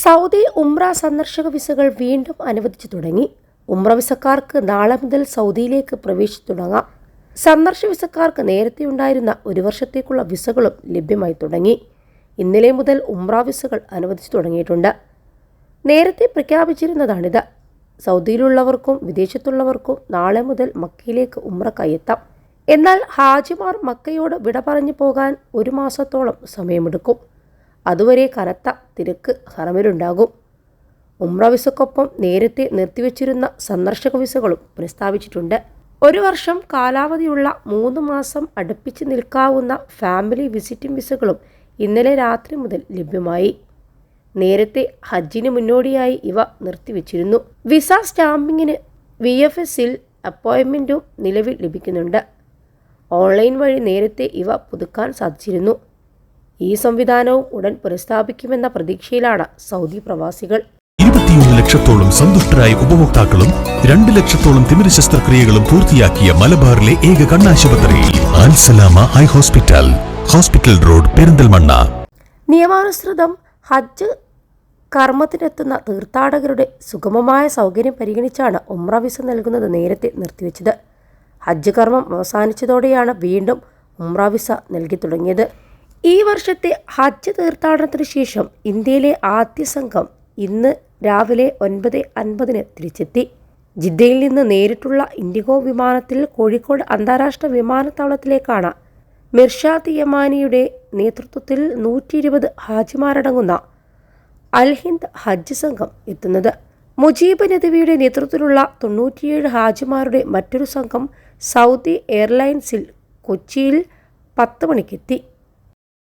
Saudi ഉംറ സന്ദർശക വിസകൾ വീണ്ടും അനുവദിച്ചു തുടങ്ങി. ഉംറ വിസക്കാർക്ക് നാളെ മുതൽ സൗദിയിലേക്ക് പ്രവേശിച്ചു തുടങ്ങാം. സന്ദർശക വിസക്കാർക്ക് നേരത്തെ ഉണ്ടായിരുന്ന ഒരു വർഷത്തേക്കുള്ള വിസകളും ലഭ്യമായി തുടങ്ങി. ഇന്നലെ മുതൽ ഉംറ വിസകൾ അനുവദിച്ചു തുടങ്ങിയിട്ടുണ്ട്. നേരത്തെ പ്രഖ്യാപിച്ചിരുന്നതാണിത്. സൗദിയിലുള്ളവർക്കും വിദേശത്തുള്ളവർക്കും നാളെ മുതൽ മക്കയിലേക്ക് ഉംറക്കായി എത്താം എന്നാൽ ഹാജിമാർ മക്കയോട് വിട പറഞ്ഞു പോകാൻ ഒരു മാസത്തോളം സമയമെടുക്കും. അതുവരെ കനത്ത തിരക്ക് ഹറമിലുണ്ടാകും. ഉംറ വിസക്കൊപ്പം നേരത്തെ നിർത്തിവച്ചിരുന്ന സന്ദർശക വിസകളും പ്രസ്താവിച്ചിട്ടുണ്ട് ഒരു വർഷം കാലാവധിയുള്ള മൂന്ന് മാസം അടുപ്പിച്ച് നിൽക്കാവുന്ന ഫാമിലി വിസിറ്റിംഗ് വിസകളും ഇന്നലെ രാത്രി മുതൽ ലഭ്യമായി. നേരത്തെ ഹജ്ജിന് മുന്നോടിയായി ഇവ നിർത്തിവച്ചിരുന്നു. വിസ സ്റ്റാമ്പിങ്ങിന് വി എഫ് എസിൽ അപ്പോയിൻമെന്റും നിലവിൽ ലഭിക്കുന്നുണ്ട്. ഓൺലൈൻ വഴി നേരത്തെ ഇവ പുതുക്കാൻ സാധിച്ചിരുന്നു. ഈ സംവിധാനവും ഉടൻ പുനഃസ്ഥാപിക്കുമെന്ന പ്രതീക്ഷയിലാണ് സൗദി പ്രവാസികൾ. ഇരുപത്തിയൊന്ന് ലക്ഷത്തോളം സന്തുഷ്ടരായ ഉപഭോക്താക്കളും രണ്ട് ലക്ഷത്തോളം തിമിര ശസ്ത്രക്രിയകളും പൂർത്തിയാക്കിയ മലബാറിലെ ഏക കണ്ണാശുപത്രി Alsalama high hospital hospital road Perinthalmanna. നിയമാനുസൃതം ഹജ്ജ് കർമ്മത്തിനെത്തുന്ന തീർത്ഥാടകരുടെ സുഗമമായ സൗകര്യം പരിഗണിച്ചാണ് ഉമ്ര വിസ നൽകുന്നത് നേരത്തെ നിർത്തിവെച്ചത്. ഹജ്ജ് കർമ്മം അവസാനിച്ചതോടെയാണ് വീണ്ടും ഉമ്ര വിസ നൽകി തുടങ്ങിയത്. ഈ വർഷത്തെ ഹജ്ജ് തീർത്ഥാടനത്തിന് ശേഷം ഇന്ത്യയിലെ ആദ്യ സംഘം ഇന്ന് രാവിലെ ഒൻപത് അൻപതിന് തിരിച്ചെത്തി. ജിദ്ദയിൽ നിന്ന് നേരിട്ടുള്ള ഇൻഡിഗോ വിമാനത്തിൽ കോഴിക്കോട് അന്താരാഷ്ട്ര വിമാനത്താവളത്തിലേക്കാണ് മിർഷാദ് യമാനിയുടെ നേതൃത്വത്തിൽ നൂറ്റി ഇരുപത് ഹാജിമാരടങ്ങുന്ന അൽഹിന്ദ് ഹജ്ജ് സംഘം എത്തുന്നത്. മുജീബ് നദവിയുടെ നേതൃത്വത്തിലുള്ള തൊണ്ണൂറ്റിയേഴ് ഹാജിമാരുടെ മറ്റൊരു സംഘം സൗദി എയർലൈൻസിൽ കൊച്ചിയിൽ പത്ത് മണിക്കെത്തി.